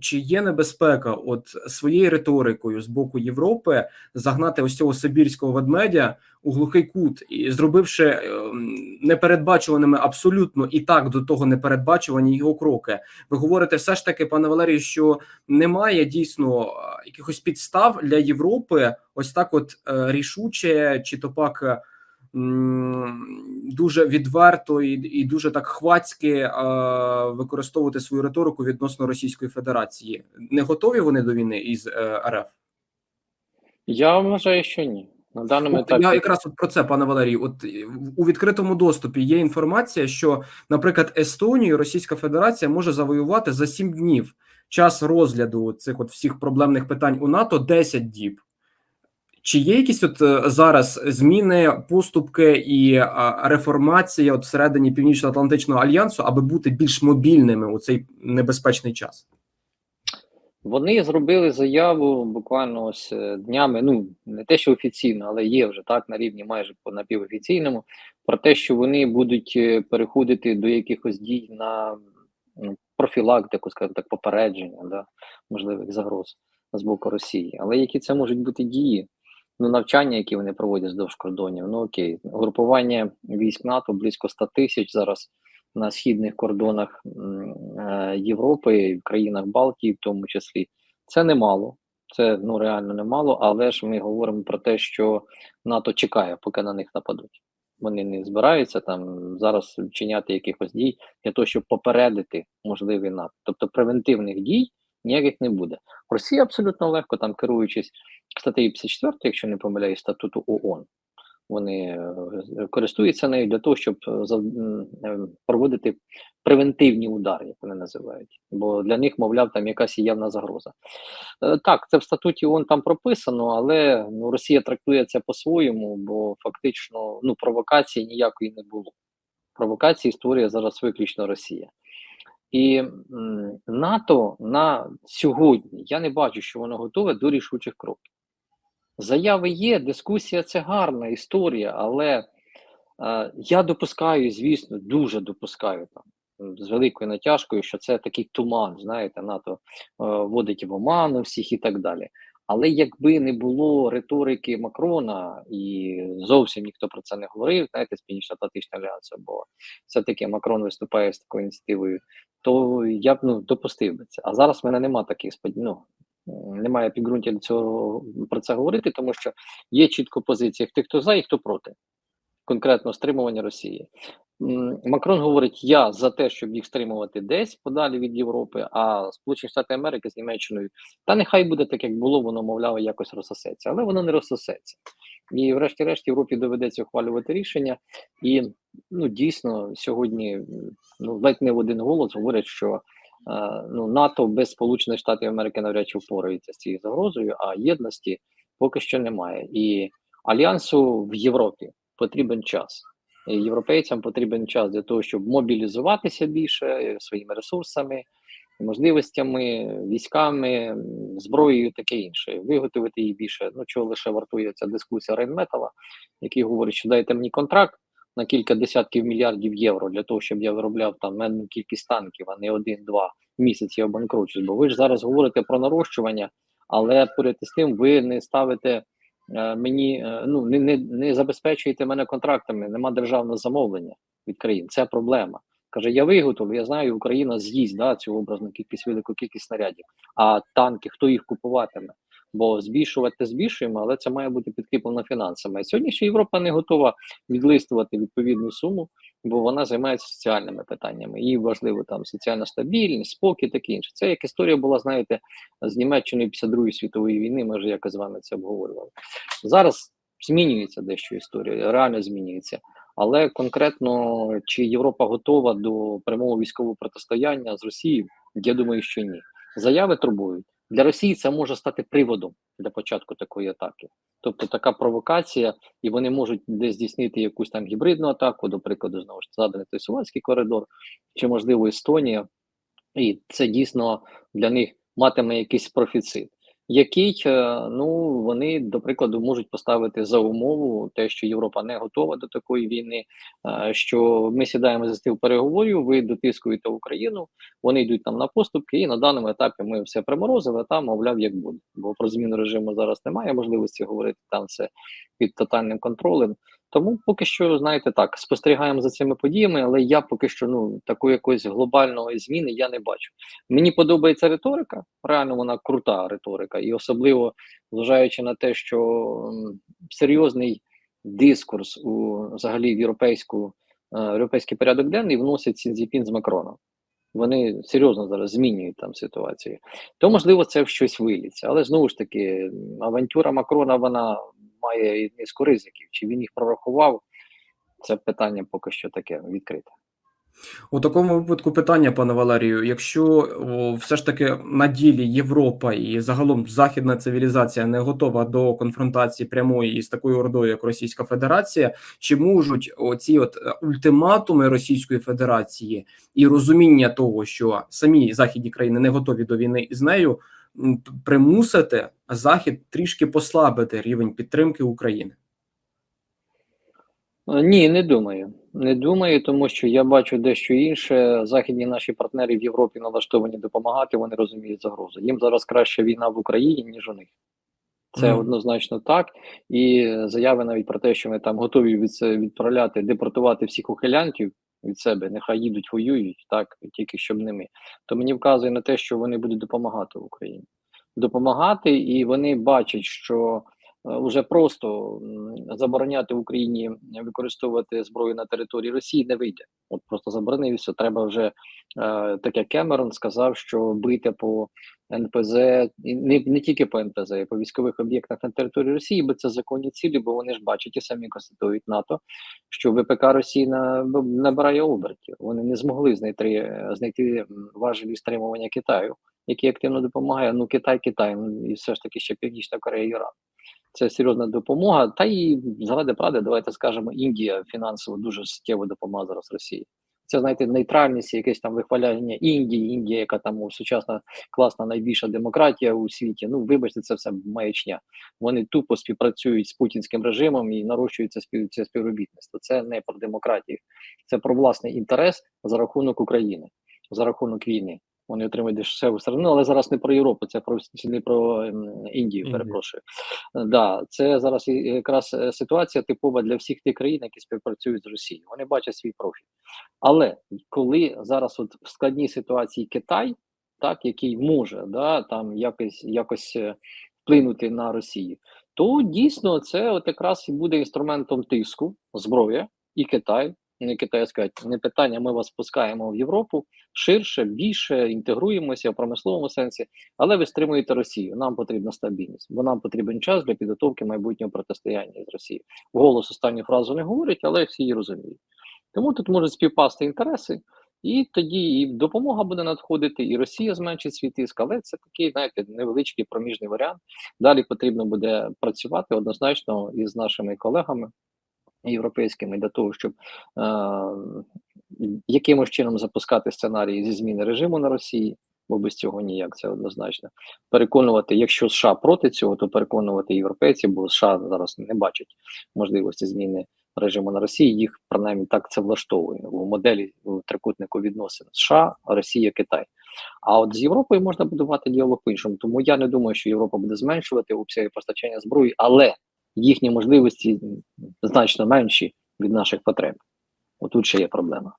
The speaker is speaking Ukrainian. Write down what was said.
Чи є небезпека, от своєю риторикою з боку Європи загнати ось цього сибірського ведмедя у глухий кут і зробивши ем, непередбачуваними абсолютно і так до того непередбачувані його кроки? Ви говорите, все ж таки, пане Валерію, що немає дійсно е, якихось підстав для Європи, ось так, от е, рішуче, чи то пак. Дуже відверто і, і дуже так хвацьки е, використовувати свою риторику відносно Російської Федерації. Не готові вони до війни із е, РФ? Я вважаю, що ні. На даному От етапі я якраз от про це, пане Валерію. От е, у відкритому доступі є інформація, що, наприклад, Естонію Російська Федерація може завоювати за 7 днів. Час розгляду цих от всіх проблемних питань у НАТО 10 діб. Чи є якісь от е, зараз зміни, поступки і реформація от всередині Північно-Атлантичного альянсу, аби бути більш мобільними у цей небезпечний час? вони зробили заяву буквально ось е, днями. Ну не те, що офіційно, але є вже так на рівні майже по напівофіційному, про те, що вони будуть е, переходити до якихось дій на ну, профілактику, скажімо так, попередження да, можливих загроз з боку Росії. Але які це можуть бути дії? Ну, навчання, які вони проводять здовж кордонів, ну окей, групування військ НАТО близько 100 тисяч зараз на східних кордонах е, Європи, в країнах Балтії, в тому числі, це немало. Це ну реально немало, але ж ми говоримо про те, що НАТО чекає, поки на них нападуть. Вони не збираються там зараз вчиняти якихось дій для того, щоб попередити можливий напад. Тобто превентивних дій ніяких не буде. Росія абсолютно легко, там керуючись статтею 54, якщо не помиляюсь, статуту ООН, вони е, користуються нею для того, щоб е, е, проводити превентивні удари, як вони називають. Бо для них, мовляв, там якась явна загроза. Так, це в статуті ООН там прописано, але ну, Росія трактує це по-своєму, бо фактично ну, провокації ніякої не було. Провокації створює зараз виключно Росія. І НАТО на сьогодні я не бачу, що воно готове до рішучих кроків. Заяви є, дискусія це гарна історія, але е, я допускаю, звісно, дуже допускаю там з великою натяжкою, що це такий туман, знаєте, НАТО е, вводить в оману всіх і так далі. Але якби не було риторики Макрона і зовсім ніхто про це не говорив, знаєте, з Північно-Атлантичного альянсу, бо все-таки Макрон виступає з такою ініціативою, то я б ну допустив би це. А зараз в мене немає таких ну, немає підґрунтя для цього про це говорити, тому що є чітко позиція тих, хто за і хто проти конкретно стримування Росії. Макрон говорить: я за те, щоб їх стримувати десь подалі від Європи, а Сполучені Штати Америки з Німеччиною, та нехай буде так, як було, воно мовляв, якось розсосеться, але воно не розсосеться. І, врешті-решт, Європі доведеться ухвалювати рішення. І ну дійсно сьогодні ну ледь не в один голос говорять, що е, ну НАТО без Сполучених Штатів Америки навряд чи впорається з цією загрозою, а єдності поки що немає. І альянсу в Європі потрібен час. І Європейцям потрібен час для того, щоб мобілізуватися більше е, своїми ресурсами, можливостями, військами, зброєю, таке інше. Виготовити її більше. Ну чого лише вартує ця дискусія Рейнметала, який говорить, що дайте мені контракт на кілька десятків мільярдів євро для того, щоб я виробляв там менну кількість танків, а не один-два місяці обанкручусь. Бо ви ж зараз говорите про нарощування, але поряд із тим ви не ставите е, мені, е, ну не, не, не забезпечуєте мене контрактами, нема державного замовлення від країн. Це проблема. Каже, я виготовлю, я знаю, Україна з'їсть да, цю образну кількість велику кількість снарядів. А танки, хто їх купуватиме? Бо збільшувати збільшуємо, але це має бути підкріплено фінансами. Сьогодні ще Європа не готова відлистувати відповідну суму, бо вона займається соціальними питаннями. Їй важливо там соціальна стабільність, спокій, таке інше. Це як історія була, знаєте, з Німеччиною після Другої світової війни. Ми вже якось з вами це обговорювали. Зараз змінюється дещо історія, реально змінюється. Але конкретно чи Європа готова до прямого військового протистояння з Росією? Я думаю, що ні. Заяви турбують для Росії. Це може стати приводом для початку такої атаки. Тобто така провокація, і вони можуть десь здійснити якусь там гібридну атаку, до прикладу, знову ж заданий той Сувальський коридор, чи можливо Естонія, і це дійсно для них матиме якийсь профіцит. Який е, ну вони до прикладу можуть поставити за умову те, що Європа не готова до такої війни. е, Що ми сідаємо за стіл переговорів, ви дотискуєте Україну, вони йдуть там на поступки, і на даному етапі ми все приморозили, там, мовляв, як буде. Бо про зміну режиму зараз немає можливості говорити там все під тотальним контролем. Тому поки що, знаєте, так спостерігаємо за цими подіями, але я поки що ну такої якоїсь глобальної зміни я не бачу. Мені подобається риторика, реально вона крута риторика, і особливо зважаючи на те, що серйозний дискурс у взагалі в європейську е, європейський порядок денний вносить Сі Цзіньпін з Макроном. Вони серйозно зараз змінюють там ситуацію. То можливо це в щось виліться. Але знову ж таки, авантюра Макрона вона має низку ризиків. Чи він їх прорахував? Це питання поки що таке відкрите. У такому випадку питання, пане Валерію, якщо о, все ж таки на ділі Європа і загалом західна цивілізація не готова до конфронтації прямої із такою ордою, як Російська Федерація, чи можуть оці от е, ультиматуми Російської Федерації і розуміння того, що самі західні країни не готові до війни із нею, примусити Захід трішки послабити рівень підтримки України? Ні, не думаю. Не думаю, тому що я бачу дещо інше. Західні наші партнери в Європі налаштовані допомагати, вони розуміють загрозу. Їм зараз краще війна в Україні, ніж у них. Це Мгм. однозначно так. І заяви навіть про те, що ми там готові від відправляти, депортувати всіх ухилянтів від себе, нехай їдуть, воюють, так, тільки щоб не ми. То мені вказує на те, що вони будуть допомагати Україні. Допомагати, і вони бачать, що уже просто м, забороняти Україні використовувати зброю на території Росії не вийде. От просто заборонив і все. Треба вже е, так як Кемерон сказав, що бити по НПЗ і не, не тільки по НПЗ, а по військових об'єктах на території Росії, бо це законні цілі, бо вони ж бачать і самі констатують НАТО, що ВПК Росії на, набирає обертів. Вони не змогли знайти знайти важелі стримування Китаю, який активно допомагає. Ну Китай, Китай, і все ж таки ще Північна Корея, Іран. Це серйозна допомога. Та і заради правди, давайте скажемо, Індія фінансово дуже суттєво допомагає зараз Росії. Це знаєте, нейтральність, якесь там вихваляння Індії, Індія, яка там сучасна, класна, найбільша демократія у світі. Ну, вибачте, це все маячня. Вони тупо співпрацюють з путінським режимом і нарощується спів, це співробітництво. Це не про демократію, це про власний інтерес за рахунок України, за рахунок війни. Вони отримують дешеву сторону, але зараз не про Європу, це про не про ем, Індію. Перепрошую. Да, це зараз якраз е, ситуація типова для всіх тих країн, які співпрацюють з Росією. Вони бачать свій профіль. Але коли зараз, от в складній ситуації Китай, так який може да там якось якось е, вплинути на Росію, то дійсно це от якраз і буде інструментом тиску, зброя і Китай. Не Китай сказати, не питання. Ми вас пускаємо в Європу ширше, більше інтегруємося в промисловому сенсі, але ви стримуєте Росію. Нам потрібна стабільність, бо нам потрібен час для підготовки майбутнього протистояння з Росією. Голос останню фразу не говорять, але всі її розуміють. Тому тут можуть співпасти інтереси, і тоді і допомога буде надходити, і Росія зменшить свій тиск, але це такий, знаєте, невеличкий проміжний варіант. Далі потрібно буде працювати однозначно із нашими колегами європейськими для того, щоб е, якимось чином запускати сценарії зі зміни режиму на Росії. Бо без цього ніяк це однозначно. Переконувати, якщо США проти цього, то переконувати європейців, бо США зараз не бачать можливості зміни режиму на Росії. Їх принаймні так це влаштовує у моделі трикутнику відносин США, Росія, Китай. А от з Європою можна будувати діалог по-іншому. Тому я не думаю, що Європа буде зменшувати обсяги постачання зброї, але їхні можливості значно менші від наших потреб. Отут ще є проблема.